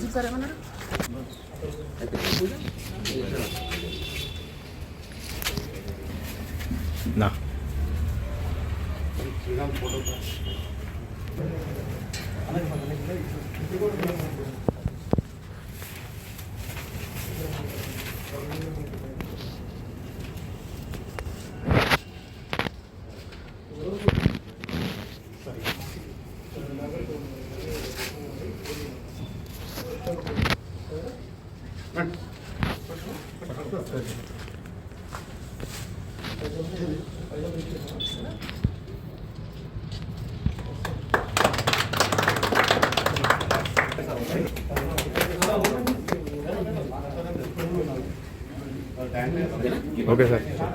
Jaising sir ఏమన్నారు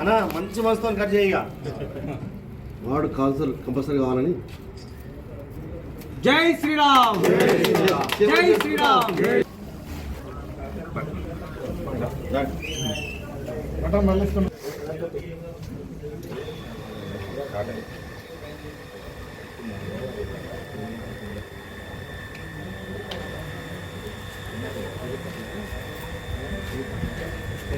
అన్నా మంచి మనసుతో కట్ చేయగా వాడు కాల్సర్ కంపల్సరీ కావాలని. జై శ్రీరామ్. జై శ్రీరామ్.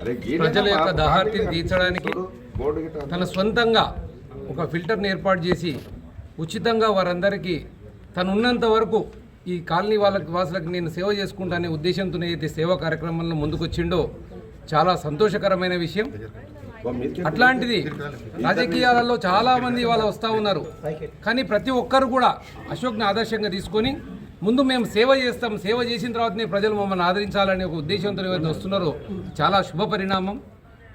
ప్రజల యొక్క దాహార్తిని తీర్చడానికి తన సొంతంగా ఒక ఫిల్టర్ని ఏర్పాటు చేసి ఉచితంగా వారందరికీ తను ఉన్నంత వరకు ఈ కాలనీ వాళ్ళకి వాసులకు నేను సేవ చేసుకుంటానే ఉద్దేశంతో అయితే సేవా కార్యక్రమంలో ముందుకొచ్చిండో చాలా సంతోషకరమైన విషయం. అట్లాంటిది రాజకీయాలలో చాలా మంది ఇవాళ వస్తూ ఉన్నారు. కానీ ప్రతి ఒక్కరు కూడా అశోక్ని ఆదర్శంగా తీసుకొని ముందు మేము సేవ చేస్తాం సేవ చేసిన తర్వాతనే ప్రజలు మమ్మల్ని ఆదరించాలనే ఒక ఉద్దేశంతో ఏవైతే వస్తున్నారో చాలా శుభ పరిణామం.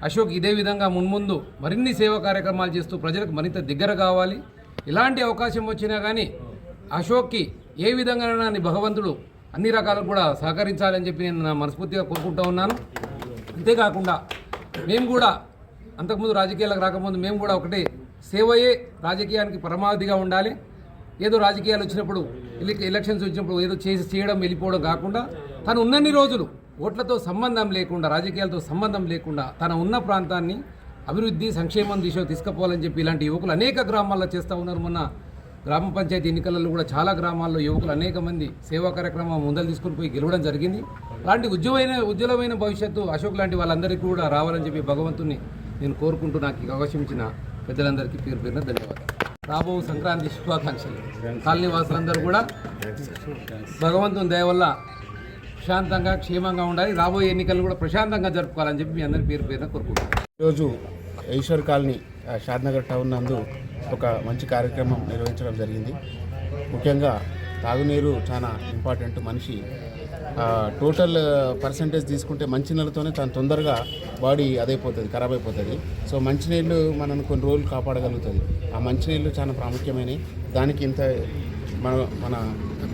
అశోక్ ఇదే విధంగా మున్ముందు మరిన్ని సేవా కార్యక్రమాలు చేస్తూ ప్రజలకు మరింత దగ్గర కావాలి. ఇలాంటి అవకాశం వచ్చినా కానీ అశోక్కి ఏ విధంగా భగవంతుడు అన్ని రకాలు కూడా సహకరించాలని చెప్పి నేను నా మనస్ఫూర్తిగా కోరుకుంటూ ఉన్నాను. అంతేకాకుండా మేము కూడా అంతకుముందు రాజకీయాలకు రాకముందు మేము కూడా ఒకటే సేవయే రాజకీయానికి పరమావధిగా ఉండాలి. ఏదో రాజకీయాలు వచ్చినప్పుడు ఎలి- ఎలక్షన్స్ వచ్చినప్పుడు ఏదో చేసి చేయడం వెళ్ళిపోవడం కాకుండా తను ఉన్నన్ని రోజులు ఓట్లతో సంబంధం లేకుండా రాజకీయాలతో సంబంధం లేకుండా తన ఉన్న ప్రాంతాన్ని అభివృద్ధి సంక్షేమం దిశలో తీసుకుపోవాలని చెప్పి ఇలాంటి యువకులు అనేక గ్రామాల్లో చేస్తూ ఉన్నారు. మొన్న గ్రామ పంచాయతీ ఎన్నికలలో కూడా చాలా గ్రామాల్లో యువకులు అనేక మంది సేవా కార్యక్రమం ముందలు తీసుకుని పోయి గెలవడం జరిగింది. అలాంటి ఉజ్వలమైన ఉజ్వలమైన భవిష్యత్తు అశోక్ లాంటి వాళ్ళందరికీ కూడా రావాలని చెప్పి భగవంతుని నేను కోరుకుంటూ నాకు అవకాశం ఇచ్చిన పెద్దలందరికీ పేరు పేరున ధన్యవాదాలు. రాబో సంక్రాంతి శుభాకాంక్షలు. కాలనీ వాసులందరూ కూడా భగవంతుని దయ వల్ల ప్రశాంతంగా క్షేమంగా ఉండాలి. రాబోయే ఎన్నికలు కూడా ప్రశాంతంగా జరుపుకోవాలని చెప్పి మీ అందరి పేరు పేరున కోరుకుంటున్నాను. ఈరోజు ఈశ్వర్ కాలనీ షాద్నగర్ టౌన్ నందు ఒక మంచి కార్యక్రమం నిర్వహించడం జరిగింది. ముఖ్యంగా తాగునీరు చాలా ఇంపార్టెంట్ మనిషి టోటల్ పర్సంటేజ్ తీసుకుంటే మంచినీళ్ళతోనే తను తొందరగా బాడీ అదైపోతుంది ఖరాబ్ అయిపోతుంది. సో మంచినీళ్ళు మనల్ని కొన్ని రోజులు కాపాడగలుగుతుంది. ఆ మంచినీళ్ళు చాలా ప్రాముఖ్యమైనవి దానికి ఇంత మన మన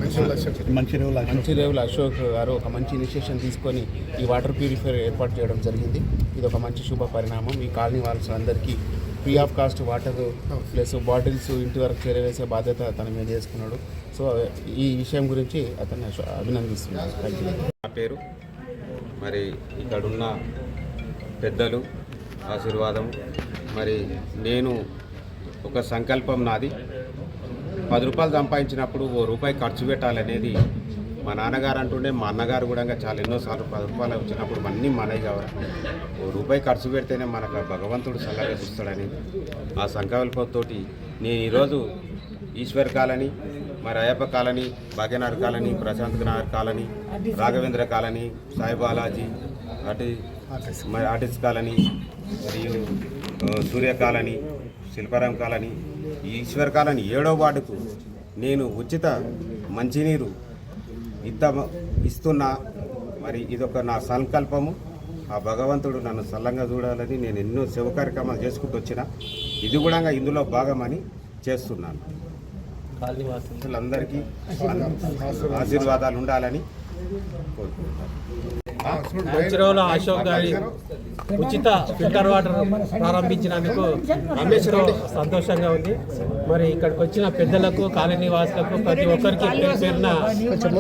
మంచిరేవుల అశోక్. గారు ఒక మంచి ఇనిషియేషన్ తీసుకొని ఈ వాటర్ ప్యూరిఫైర్ ఏర్పాటు చేయడం జరిగింది. ఇది ఒక మంచి శుభ పరిణామం. ఈ కాలనీ వాళ్ళందరికీ free of cost water plus bottles ఇంటి వరకు చేరవేసే బాధ్యత తన మీద చేసుకున్నాడు. సో ఈ విషయం గురించి అతన్ని అభినందిస్తున్నాను. థ్యాంక్ యూ నా పేరు మరి ఇక్కడున్న పెద్దలు ఆశీర్వాదం. మరి నేను ఒక సంకల్పం నాది. పది రూపాయలు సంపాదించినప్పుడు ఓ రూపాయి ఖర్చు పెట్టాలనేది మా నాన్నగారు అంటుండే మా అన్నగారు కూడా చాలా ఎన్నోసార్లు పది రూపాయలు వచ్చినప్పుడు అన్నీ మనవి కావాలి ఓ రూపాయి ఖర్చు పెడితేనే మనకు భగవంతుడు చల్లగా చూస్తాడని ఆ సంకల్పంతో నేను ఈరోజు ఈశ్వర్ కాలనీ మరి Ayyappa colony Bhagyanagar colony Prashant Nagar colony Raghavendra colony Sai Balaji అటు మరి ఆర్టిస్ట్ కాలనీ మరియు Surya colony Shilparam colony Eshwar colony ఏడో వార్డుకు నేను ఉచిత మంచినీరు ఇద్ద ఇస్తున్నా. మరి ఇదొక నా సంకల్పము. ఆ భగవంతుడు నన్ను సల్లంగా చూడాలని నేను ఎన్నో శివ కార్యక్రమాలు చేసుకుంటూ వచ్చిన. ఇది కూడా ఇందులో భాగమని చేస్తున్నాను. అందరికీ ఆశీర్వాదాలు ఉండాలని కోరుకుంటున్నాను. మంచిరోల అశోక్ గారి ఉచిత ఫిల్టర్ వాటర్ ప్రారంభించినందుకు ఎంతో సంతోషంగా ఉంది. మరి ఇక్కడికి వచ్చిన పెద్దలకు కాలనీ వాసులకు ప్రతి ఒక్కరికి పేరు పేరున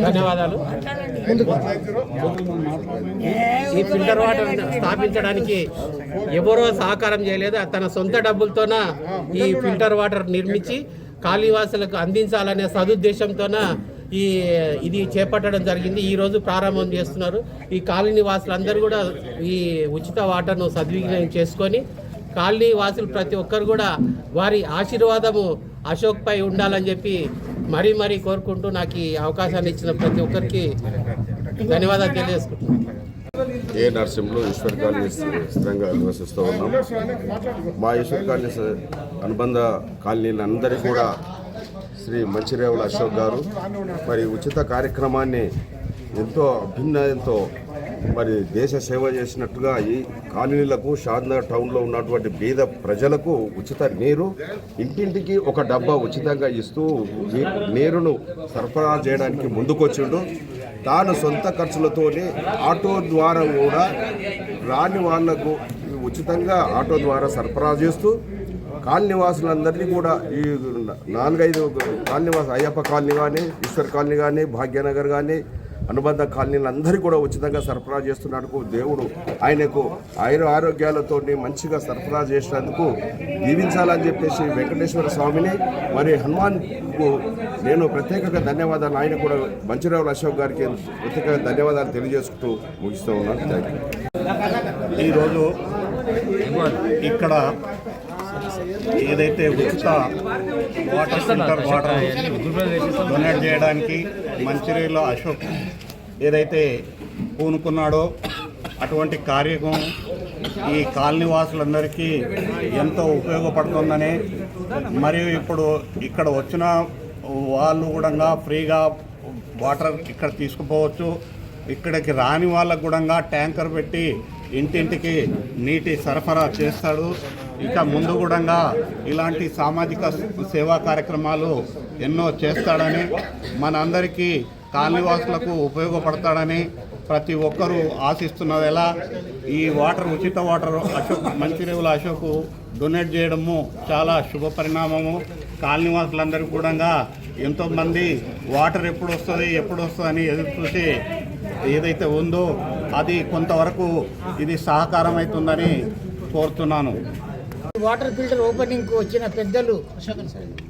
ధన్యవాదాలు. ఈ ఫిల్టర్ వాటర్ స్థాపించడానికి ఎవరో సహకారం చేయలేదు. తన సొంత డబ్బులతోన ఈ ఫిల్టర్ వాటర్ నిర్మించి కాళీవాసులకు అందించాలనే సదుద్దేశంతోన ఈ ఇది చేపట్టడం జరిగింది. ఈరోజు ప్రారంభం చేస్తున్నారు. ఈ కాలనీ వాసులందరూ కూడా ఈ ఉచిత వాటర్ను సద్వినియోగం చేసుకొని కాలనీ వాసులు ప్రతి ఒక్కరు కూడా వారి ఆశీర్వాదము అశోక్ పై ఉండాలని చెప్పి మరీ మరీ కోరుకుంటూ నాకు ఈ అవకాశాన్ని ఇచ్చిన ప్రతి ఒక్కరికి ధన్యవాదాలు తెలియజేసుకుంటున్నాను. ఏ నర్సింహులు ఈశ్వర్ కాలనీ స్థిరంగా నివసిస్తూ ఉన్నాం మా ఈశ్వర్ కాలనీ అనుబంధ కాలనీలందరికీ కూడా శ్రీ మంచిరేవుల అశోక్ గారు. మరి ఉచిత కార్యక్రమాన్ని ఎంతో అభిన్నయంతో మరి దేశ సేవ చేసినట్టుగా ఈ కాలనీలకు షాద్నగర్ టౌన్లో ఉన్నటువంటి బీద ప్రజలకు ఉచిత నీరు ఇంటింటికి ఒక డబ్బా ఉచితంగా ఇస్తూ నీరును సరఫరా చేయడానికి ముందుకొచ్చిండు. తాను సొంత ఖర్చులతోనే ఆటో ద్వారా కూడా రాని వాళ్ళకు ఉచితంగా ఆటో ద్వారా సరఫరా చేస్తూ కాలనీవాసులందరినీ కూడా ఈ నాలుగైదు కాలనీవాస అయ్యప్ప కాలనీ కానీ ఈశ్వర్ కాలనీ కానీ భాగ్యనగర్ కానీ అనుబంధ కాలనీలందరికీ కూడా ఉచితంగా సరఫరా చేస్తున్నందుకు దేవుడు ఆయనకు ఆయుర ఆరోగ్యాలతో మంచిగా సరఫరా చేసినందుకు దీవించాలని చెప్పేసి వెంకటేశ్వర స్వామిని మరి హనుమాన్కు నేను ప్రత్యేకంగా ధన్యవాదాలు. ఆయన కూడా మంచిరావుల అశోక్ గారికి ప్రత్యేకంగా ధన్యవాదాలు తెలియజేసుకుంటూ ముగిస్తూ ఉన్నాను. ఈరోజు ఇక్కడ ఏదైతే ఉచిత వాటర్ ఫిల్టర్ వాటర్ డొనేట్ చేయడానికి మంచిర్యాలలో అశోక్ ఏదైతే పూనుకున్నాడో అటువంటి కార్యక్రమం ఈ కాలనీ వాసులందరికీ ఎంతో ఉపయోగపడుతుందని మరియు ఇప్పుడు ఇక్కడ వచ్చిన వాళ్ళు కూడా ఫ్రీగా వాటర్ ఇక్కడ తీసుకుపోవచ్చు. ఇక్కడికి రాని వాళ్ళకు కూడా ట్యాంకర్ పెట్టి ఇంటింటికి నీటి సరఫరా చేస్తాడు. ఇక ముందు కూడా ఇలాంటి సామాజిక సేవా కార్యక్రమాలు ఎన్నో చేస్తాడని మనందరికీ కాలనీవాసులకు ఉపయోగపడతాడని ప్రతి ఒక్కరూ ఆశిస్తున్నది ఎలా? ఈ వాటర్ ఉచిత వాటర్ అశోక్ మంచిరేవుల అశోక్ డొనేట్ చేయడము చాలా శుభ పరిణామము. కాలనీవాసులందరికీ కూడా ఎంతోమంది వాటర్ ఎప్పుడు వస్తుంది ఎప్పుడు వస్తుంది అని ఎదురు చూసి ఏదైతే ఉందో అది కొంతవరకు ఇది సహకారం అవుతుందని కోరుతున్నాను. వాటర్ ఫిల్టర్ ఓపెనింగ్కు వచ్చిన పెద్దలు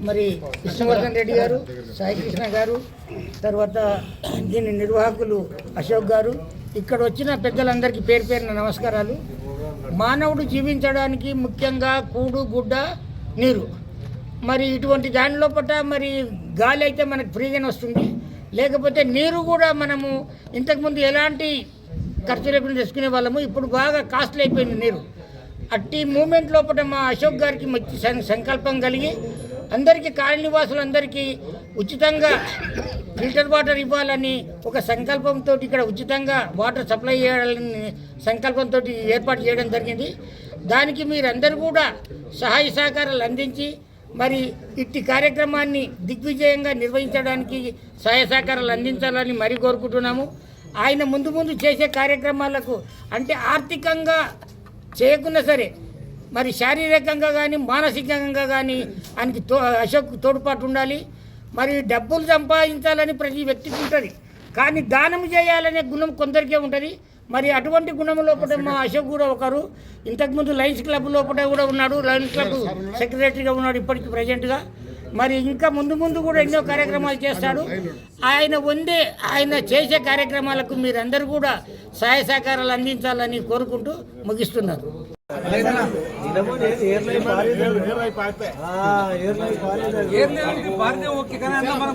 మరి విష్ణువర్ధన్ రెడ్డి గారు సాయికృష్ణ గారు తర్వాత దీని నిర్వాహకులు అశోక్ గారు ఇక్కడ వచ్చిన పెద్దలందరికీ పేరు పేరున నమస్కారాలు. మానవుడు జీవించడానికి ముఖ్యంగా కూడు గుడ్డ నీరు. మరి ఇటువంటి దాని లోపల మరి గాలి అయితే మనకు ఫ్రీగానే వస్తుంది. లేకపోతే నీరు కూడా మనము ఇంతకుముందు ఎలాంటి ఖర్చు లేకుండా తెచ్చుకునే వాళ్ళము ఇప్పుడు బాగా కాస్ట్లీ అయిపోయింది నీరు. అట్టి మూమెంట్ లోపల మా అశోక్ గారికి మంచి సంకల్పం కలిగి అందరికీ కాలనీ వాసులందరికీ ఉచితంగా ఫిల్టర్ వాటర్ ఇవ్వాలని ఒక సంకల్పంతో ఇక్కడ ఉచితంగా వాటర్ సప్లై చేయాలని సంకల్పంతో ఏర్పాటు చేయడం జరిగింది. దానికి మీరందరూ కూడా సహాయ సహకారాలు అందించి మరి ఇట్టి కార్యక్రమాన్ని దిగ్విజయంగా నిర్వహించడానికి సహాయ సహకారాలు అందించాలని మరీ కోరుకుంటున్నాము. ఆయన ముందు ముందు చేసే కార్యక్రమాలకు అంటే ఆర్థికంగా చేయకున్నా సరే మరి శారీరకంగా కానీ మానసికంగా కానీ ఆయనకి తో అశోక్ తోడ్పాటు ఉండాలి. మరి డబ్బులు సంపాదించాలని ప్రతి వ్యక్తికి ఉంటుంది. కానీ దానం చేయాలనే గుణం కొందరికే ఉంటుంది. మరి అటువంటి గుణం లోపల మా అశోక్ కూడా ఒకరు. ఇంతకుముందు లయన్స్ క్లబ్ లోపల కూడా ఉన్నాడు. లయన్స్ క్లబ్ సెక్రటరీగా ఉన్నాడు ఇప్పటికి ప్రజెంట్గా. మరి ఇంకా ముందు ముందు కూడా ఎన్నో కార్యక్రమాలు చేస్తాడు. ఆయన వందే ఆయన చేసే కార్యక్రమాలకు మీరందరూ కూడా సహాయ సహకారాలు అందించాలని కోరుకుంటూ ముగిస్తున్నారు. ఏం లేదు ఇది భారతీయ ఓకే కానీ అంతా మనం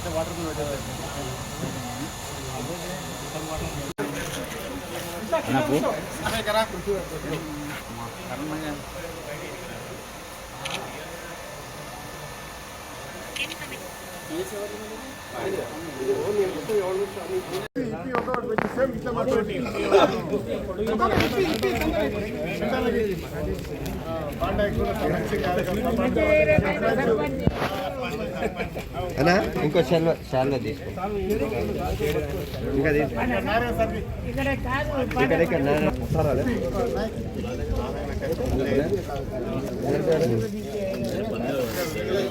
ఏ కృష్ణ దా నిలబడు అనా ఇంకో శాల్వ శాల్వ తీసుకో. ఇంకా తీసుకో. ఇక్కడ ఇక్కడ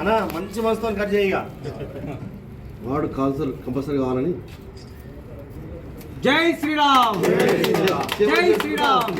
అన్నా మంచి మనసుతో కట్ చేయగా వాడు కాల్సర్ కంపల్సరీ కావాలని. జై శ్రీరామ్. జై శ్రీరామ్.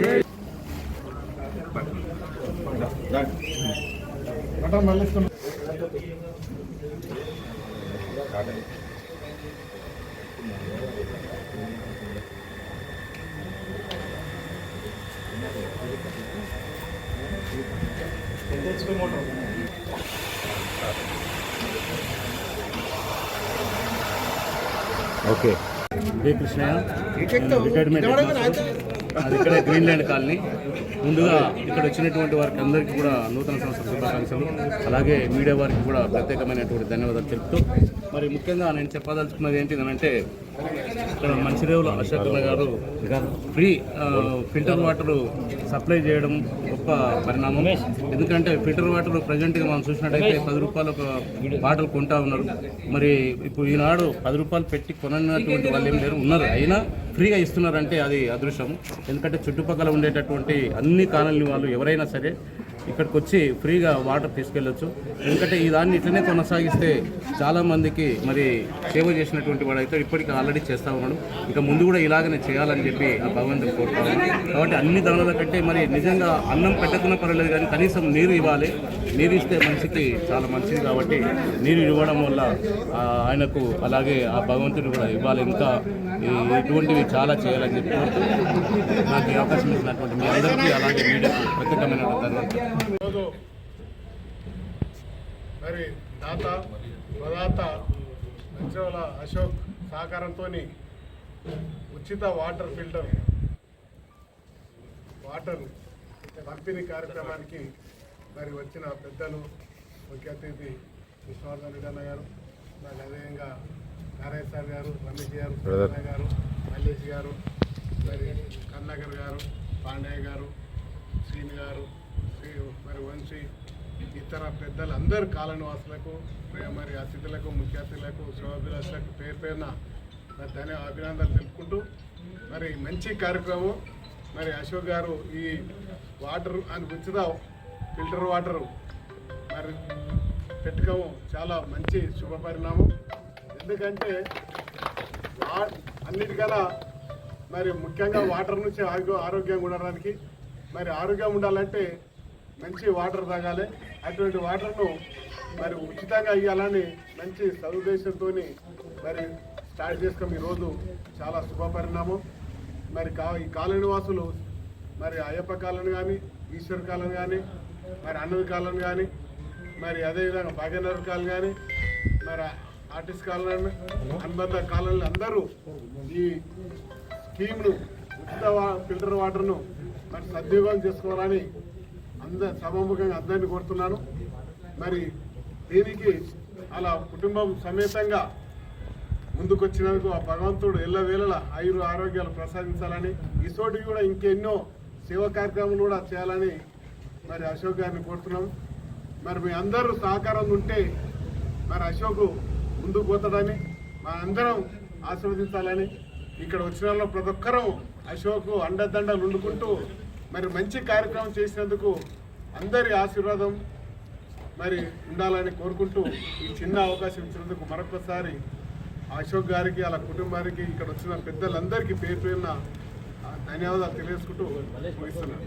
ఓకే. జై కృష్ణయ్య రిటైర్మెంట్ ఇక్కడ గ్రీన్లాండ్ కాలనీ. ముందుగా ఇక్కడ వచ్చినటువంటి వారికి అందరికీ కూడా నూతన సంవత్సర శుభాకాంక్షలు. అలాగే మీడియా వారికి కూడా ప్రత్యేకమైనటువంటి ధన్యవాదాలు తెలుపుతూ మరి ముఖ్యంగా నేను చెప్పదలుచుకున్నది ఏంటిదనంటే ఇక్కడ Manchirevula Ashok garu free filter water supply చేయడం గొప్ప పరిణామం. ఎందుకంటే ఫిల్టర్ వాటర్ ప్రజెంట్గా మనం చూసినట్టయితే పది రూపాయలు ఒక బాటిల్ కొంటా ఉన్నారు. మరి ఇప్పుడు ఈనాడు పది రూపాయలు పెట్టి కొనటువంటి వాళ్ళు ఏం లేరు ఉన్నారు. అయినా ఫ్రీగా ఇస్తున్నారంటే అది అదృష్టం. ఎందుకంటే చుట్టుపక్కల ఉండేటటువంటి అన్ని కాలనీ వాళ్ళు ఎవరైనా సరే ఇక్కడికి వచ్చి ఫ్రీగా వాటర్ తీసుకెళ్ళొచ్చు. ఎందుకంటే ఈ దాన్ని ఇట్లనే కొనసాగిస్తే చాలామందికి మరి సేవ చేసినటువంటి వాడు అయితే ఇప్పటికీ ఆల్రెడీ చేస్తూ ఉన్నాడు. ఇక ముందు కూడా ఇలాగనే చేయాలని చెప్పి ఆ భగవంతుడు కోరుతున్నాను. కాబట్టి అన్ని ధనల కంటే మరి నిజంగా అన్నం పెట్టకున్న పర్వాలేదు కానీ కనీసం నీరు ఇవ్వాలి. నీరు ఇస్తే మనిషికి చాలా మంచిది కాబట్టి నీరు ఇవ్వడం వల్ల ఆయనకు అలాగే ఆ భగవంతుడు కూడా ఇవ్వాలి. ఇంకా ఇటువంటివి చాలా చేయాలని చెప్పి నాకు ఈ అవకాశం ఇచ్చినటువంటి మీ అందరికీ అలాగే మీడియాకు ప్రత్యేకమైన ధన్యవాదాలు. మరి దాత ప్రదాత మంచివాళ్ళ అశోక్ సహకారంతో ఉచిత వాటర్ ఫిల్టర్ వాటర్ పంపిణీ కార్యక్రమానికి మరి వచ్చిన పెద్దలు ముఖ్య అతిథి విష్ణువర్ధన్ రెడ్డి అన్న గారు మరి అదేవిధంగా నారాయణ సార్ గారు రమేష్ గారు. సురేంద్ర గారు మల్లేష్ గారు మరి కర్ణాకర్ గారు పాండయ్య గారు శ్రీని గారు శ్రీ మరి వంశీ ఇతర పెద్దలు అందరు కాలనివాసులకు మరి- మరి అతిథులకు ముఖ్య అతిథులకు శుభాభిలాషులకు పేరు పేరున మరి ధన్య అభినందనలు తెలుపుకుంటూ మరి మంచి కార్యక్రమం. మరి అశోక్ గారు ఈ వాటర్ అని ఉచిత ఫిల్టర్ వాటర్. మరి పెట్టుకోము చాలా మంచి శుభ పరిణామం ఎందుకంటే అన్నిటికన్నా మరి ముఖ్యంగా వాటర్ నుంచి ఆరోగ్యం ఆరోగ్యంగా ఉండడానికి మరి ఆరోగ్యం ఉండాలంటే మంచి వాటర్ తాగాలి. అటువంటి వాటర్ను మరి ఉచితంగా ఇవ్వాలని మంచి సదుద్దేశంతో మరి స్టార్ట్ చేసుకుని ఈరోజు. చాలా శుభపరిణామం మరి కా ఈ కాలనీ వాసులు మరి అయ్యప్ప కాలనీ కానీ ఈశ్వర్ కాలనీ కానీ మరి అన్నది కాలనీ కానీ మరి అదేవిధంగా భాగ్యనగర్ కాలనీ కానీ మరి ఆర్టిస్ట్ కాలనీ అనుబంధ కాలనీలు అందరూ ఈ స్కీమ్ను ఉచిత ఫిల్టర్ వాటర్ను మరి సద్వినియోగం చేసుకోవాలని అంద సభాముఖంగా అందరినీ కోరుతున్నాను. మరి దీనికి అలా కుటుంబం సమేతంగా ముందుకొచ్చినందుకు ఆ భగవంతుడు ఎల్లవేళలా ఆయురు ఆరోగ్యాలు ప్రసాదించాలని ఈ కూడా ఇంకెన్నో సేవా కార్యక్రమాలు కూడా చేయాలని మరి అశోక్ గారిని కోరుతున్నాం. మరి మీ అందరూ సహకారం ఉంటే మరి అశోకు ముందుకు పోతాడని మా అందరం ఆశీర్వదించాలని ఇక్కడ వచ్చిన వాళ్ళు ప్రతి ఒక్కరూ అశోక్ అండదండలు వండుకుంటూ మరి మంచి కార్యక్రమం చేసినందుకు అందరి ఆశీర్వాదం మరి ఉండాలని కోరుకుంటూ ఈ చిన్న అవకాశం ఇచ్చినందుకు మరొకసారి అశోక్ గారికి వాళ్ళ కుటుంబానికి ఇక్కడ వచ్చిన పెద్దలందరికీ పేరు పేరున ధన్యవాదాలు తెలియజేసుకుంటూ ముగిస్తున్నాను.